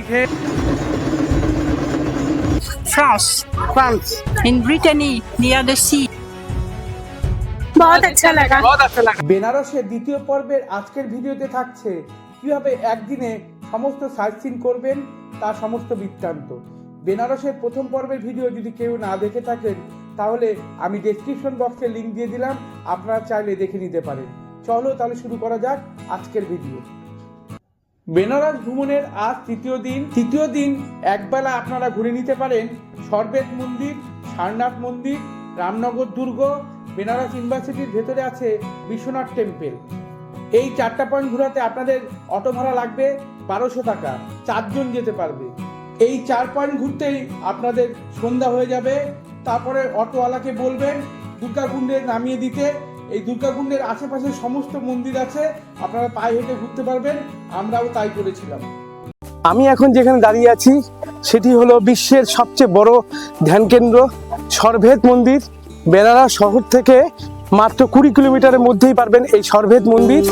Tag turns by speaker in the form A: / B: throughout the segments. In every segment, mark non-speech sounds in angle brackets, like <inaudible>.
A: ঠিক হে
B: France
A: France
B: in Brittany near the sea
A: বেনারসের দ্বিতীয় পর্বের আজকের ভিডিওতে থাকছে কীভাবে একদিনে সমস্ত সাইট করবেন তার সমস্ত বৃত্তান্ত। বেনারসের প্রথম পর্বের ভিডিও যদি কেউ না দেখে থাকেন তাহলে আমি ডেসক্রিপশন বক্সে লিঙ্ক দিয়ে দিলাম আপনারা চাইলে দেখে নিতে পারেন। চলো তাহলে শুরু করা যাক আজকের ভিডিও। বেনারস ভ্রমণের আজ তৃতীয় দিন। তৃতীয় দিন একবেলা আপনারা ঘুরে নিতে পারেন সরবেত মন্দির, সারনাথ মন্দির, রামনগর দুর্গ, বেনারস ইউনিভার্সিটির ভেতরে আছে বিশ্বনাথ টেম্পল। এই চারটা পয়েন্ট ঘোরাতে আপনাদের অটো ভাড়া লাগবে বারোশো টাকা। চারজন যেতে পারবে। এই চার পয়েন্ট ঘুরতেই আপনাদের সন্ধ্যা হয়ে যাবে। তারপরে অটোওয়ালাকে বলবেন, দুর্গাকুণ্ডে নামিয়ে দিতে। এই দুর্গাকুণ্ডের আশেপাশে সমস্ত মন্দির আছে, আপনারা পায়ে হেঁটে ঘুরতে পারবেন, আমরাও তাই করেছিলাম।
C: আমি এখন যেখানে দাঁড়িয়ে আছি, সেটি হলো বিশ্বের সবচেয়ে বড় ধ্যান কেন্দ্র সরভেদ মন্দির। বেনারস শহর থেকে মাত্র কুড়ি কিলোমিটারের মধ্যেই পারবেন এই সরভেদ মন্দির।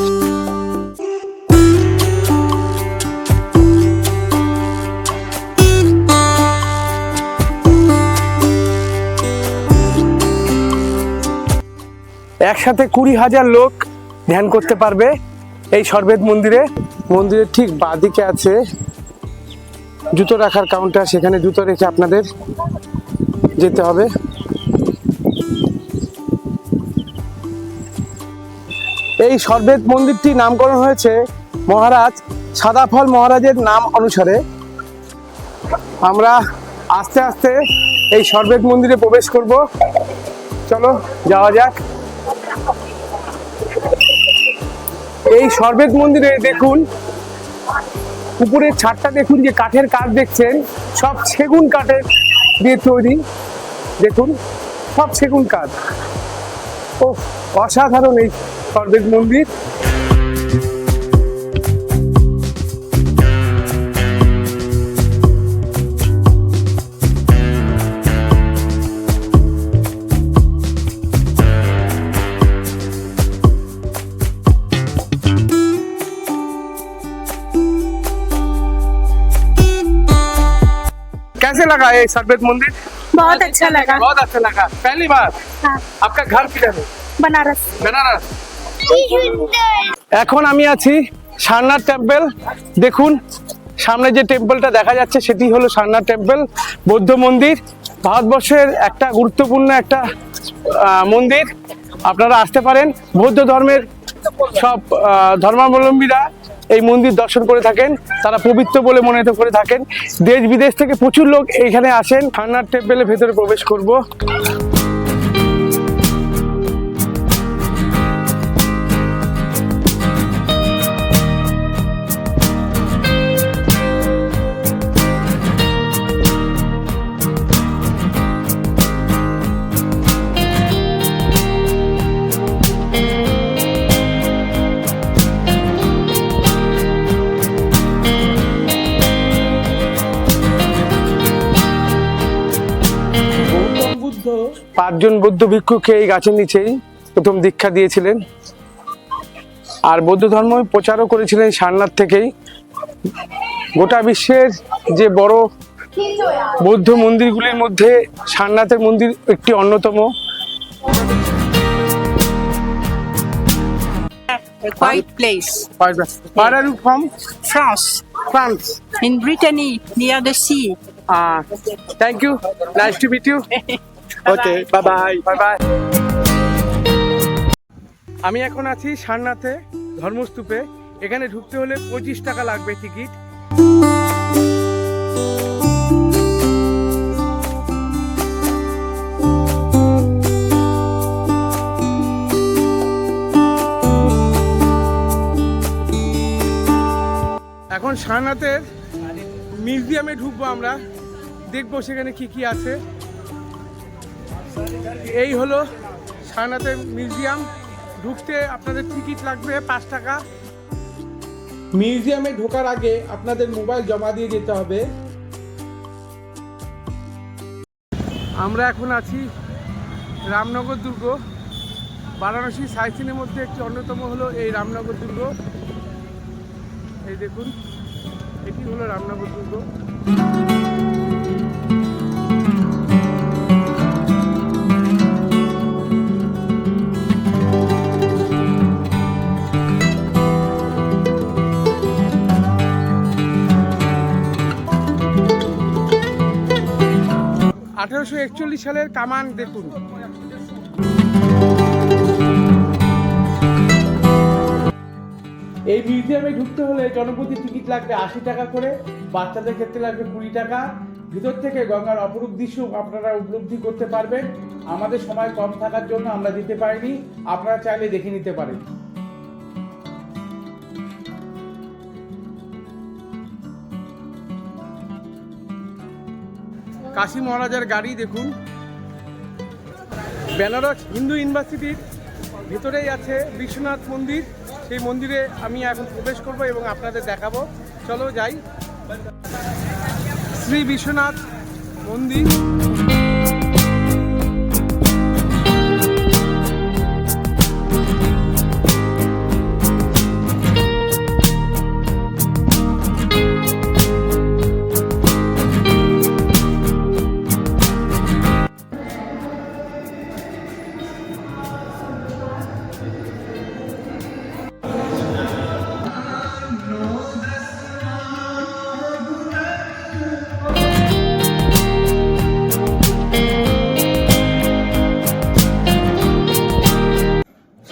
C: একসাথে কুড়ি হাজার লোক ধ্যান করতে পারবে এই সরভেদ মন্দিরে। মন্দিরের ঠিক বাঁদিকে আছে। জুতো রাখার কাউন্টার সেখানে জুতো রেখে আপনাদের যেতে হবে। এই সরবেদ মন্দিরটি নামকরণ হয়েছে মহারাজ সাদাফল মহারাজের নাম অনুসারে। আমরা আস্তে আস্তে এই সরবেদ মন্দিরে প্রবেশ করব। চলো, যাওয়া যাক। এই সর্বেদ মন্দিরে দেখুন, উপরের ছাদটা দেখুন, যে কাঠের কাঠ দেখছেন, সব সেগুন কাঠের দিয়ে তৈরি। দেখুন, সব সেগুন কাঠ। ও অসাধারণ এই সর্বেদ মন্দির। कैसे लगा ये सरबेद मंदिर
D: बहुत अच्छा लगा
C: बहुत अच्छा लगा पहली बार
D: हाँ
C: आपका घर किधर है
D: बनारस
C: বেনারস এখন আমি আছি সারনাথ টেম্পল দেখুন সামনে যে টেম্পলটা দেখা যাচ্ছে সেটি হলো সারনাথ টেম্পল বৌদ্ধ মন্দির ভারতবর্ষের একটা গুরুত্বপূর্ণ একটা আহ, মন্দির আপনারা আসতে পারেন বৌদ্ধ ধর্মের সব আহ, ধর্মাবলম্বীরা এই মন্দির দর্শন করে থাকেন, তারা পবিত্র বলে মনে করে থাকেন। দেশ বিদেশ থেকে প্রচুর লোক এইখানে আসেন। ঠান্ডার টেম্পেলের ভেতরে প্রবেশ করব। পাঁচজন বৌদ্ধ ভিক্ষুকে এই গাছের নিচেই প্রথম দীক্ষা দিয়েছিলেন আর বৌদ্ধ ধর্ম প্রচারও করেছিলেন সারনাথ থেকেই গোটা বিশ্বের যে বড় বৌদ্ধ মন্দিরগুলির মধ্যে সারনাথের মন্দির একটি অন্যতম
B: quiet place.
C: Where are you from?
B: France,
C: France.
B: in Brittany, near the sea.
C: Uh, thank you. Nice to meet you. <laughs> Okay, bye bye. Bye bye. আমি এখন আছি সারনাথে ধর্মস্তূপে। এখানে ঢুকতে হলে পঁচিশ টাকা লাগবে টিকিট। এখন সারনাথের মিউজিয়ামে ঢুকবো আমরা। দেখব সেখানে কি কি আছে। এই হলো সারনাথের মিউজিয়াম। ঢুকতে আপনাদের টিকিট লাগবে পাঁচ টাকা।
A: মিউজিয়ামে ঢোকার আগে আপনাদের মোবাইল জমা দিয়ে যেতে হবে।
C: আমরা এখন আছি রামনগর দুর্গ। বারাণসী সাইসিনের মধ্যে একটি অন্যতম হলো এই রামনগর দুর্গ। এই দেখুন এটি হলো রামনগর দুর্গ। আঠারোশো একচল্লিশ সালের কামান দেখুন।
A: এই মিউজিয়ামে ঢুকতে হলে জনপ্রতি টিকিট লাগবে আশি টাকা করে, বাচ্চাদের ক্ষেত্রে লাগবে কুড়ি টাকা। ভিতর থেকে গঙ্গার অপরূপ দৃশ্য আপনারা উপলব্ধি করতে পারবেন। আমাদের সময় কম থাকার জন্য আমরা যেতে পারিনি, আপনারা চাইলে দেখে নিতে পারেন।
C: কাশী মহারাজার গাড়ি দেখুন। বেনারস হিন্দু ইউনিভার্সিটির ভিতরেই আছে বিশ্বনাথ মন্দির। সেই মন্দিরে আমি এখন প্রবেশ করব এবং আপনাদের দেখাবো। চলো যাই। শ্রী বিশ্বনাথ মন্দির।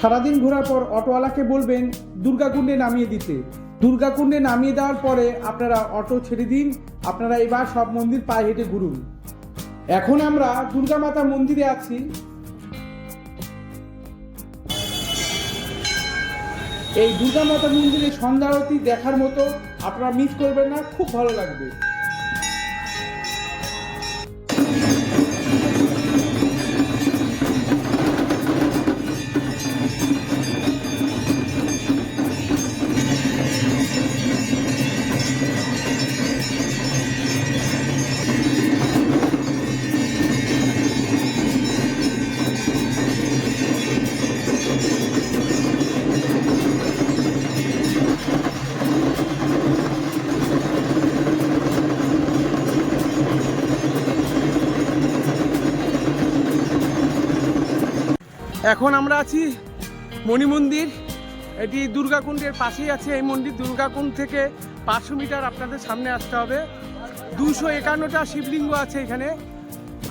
A: সারাদিন ঘোরার পর অটোওয়ালাকে বলবেন, দুর্গাকুণ্ডে নামিয়ে দিতে। দুর্গাকুণ্ডে নামিয়ে দেওয়ার পরে আপনারা অটো ছেড়ে দিন, আপনারা এবার সব মন্দির পায়ে হেঁটে ঘুরুন। এখন আমরা দুর্গা মাতা মন্দিরে আছি। এই দুর্গা মাতা মন্দিরে সন্ধ্যা আরতি দেখার মতো আপনারা মিস করবেন না, খুব ভালো লাগবে।
C: এখন আমরা আছি মণি মন্দির। এটি দুর্গাকুণ্ডের পাশেই আছে এই মন্দির। দুর্গাকুণ্ড থেকে পাঁচশো মিটার আপনাদের সামনে আসতে হবে। দুশো একান্নটা শিবলিঙ্গ আছে এখানে।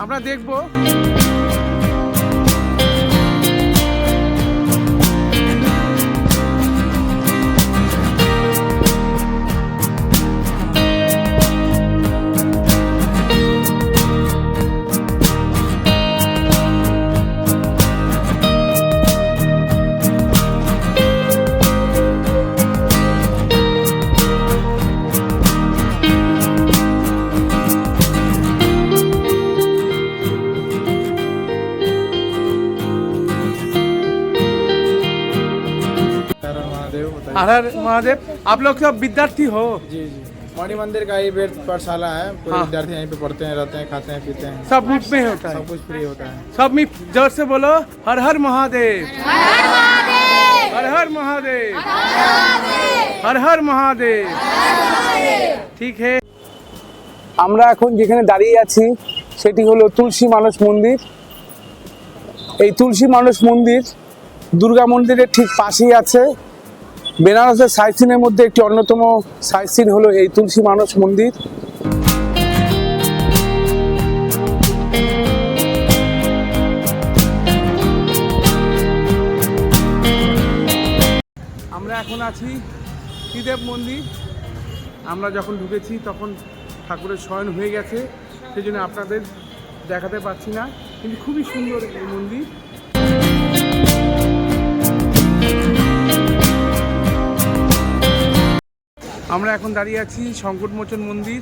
C: আমরা দেখব। हर हर महादेव आप लोग सब विद्यार्थी हो
E: जी जी मणि मंदिर का ही वेद पाठशाला है पूरे
C: हाँ।
E: विद्यार्थी यहीं पे पढ़ते हैं रहते हैं खाते हैं पीते हैं
C: सब मुफ्त में होता है
E: सब कुछ फ्री होता है
C: सब में जोर से बोलो हर हर महादेव हर हर महादेव हर हर महादेव ঠিক হে আমরা এখন যেখানে দাঁড়িয়ে আছি সেটি হলো তুলসী মানস মন্দির এই তুলসী মানস মন্দির দুর্গা মন্দিরের ঠিক পাশেই আছে বেনারসের সাইসিনের মধ্যে একটি অন্যতম সাইসিন হলো এই তুলসী মানস মন্দির। আমরা এখন আছি শ্রীদেব মন্দির। আমরা যখন ঢুকেছি তখন ঠাকুরের শয়ন হয়ে গেছে সেই জন্য আপনাদের দেখাতে পারছি না। কিন্তু খুবই সুন্দর এই মন্দির। আমরা এখন দাঁড়িয়ে আছি সংকটমোচন মন্দির।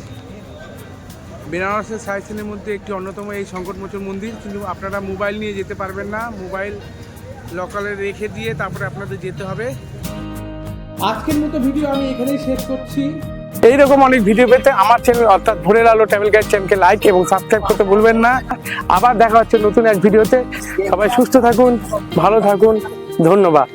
C: বেনারসের সাইসিনের মধ্যে একটি অন্যতম এই সংকটমোচন মন্দির। কিন্তু আপনারা মোবাইল নিয়ে যেতে পারবেন না। মোবাইল লোকালে রেখে দিয়ে তারপরে আপনাদের যেতে হবে।
A: আজকের মতো ভিডিও আমি এখানেই শেষ করছি।
C: এইরকম অনেক ভিডিও পেতে আমার চ্যানেল অর্থাৎ ভোরের আলো ট্রাভেল গাইড চ্যানেলকে লাইক এবং সাবস্ক্রাইব করতে ভুলবেন না। আবার দেখা হচ্ছে নতুন এক ভিডিওতে। সবাই সুস্থ থাকুন, ভালো থাকুন। ধন্যবাদ।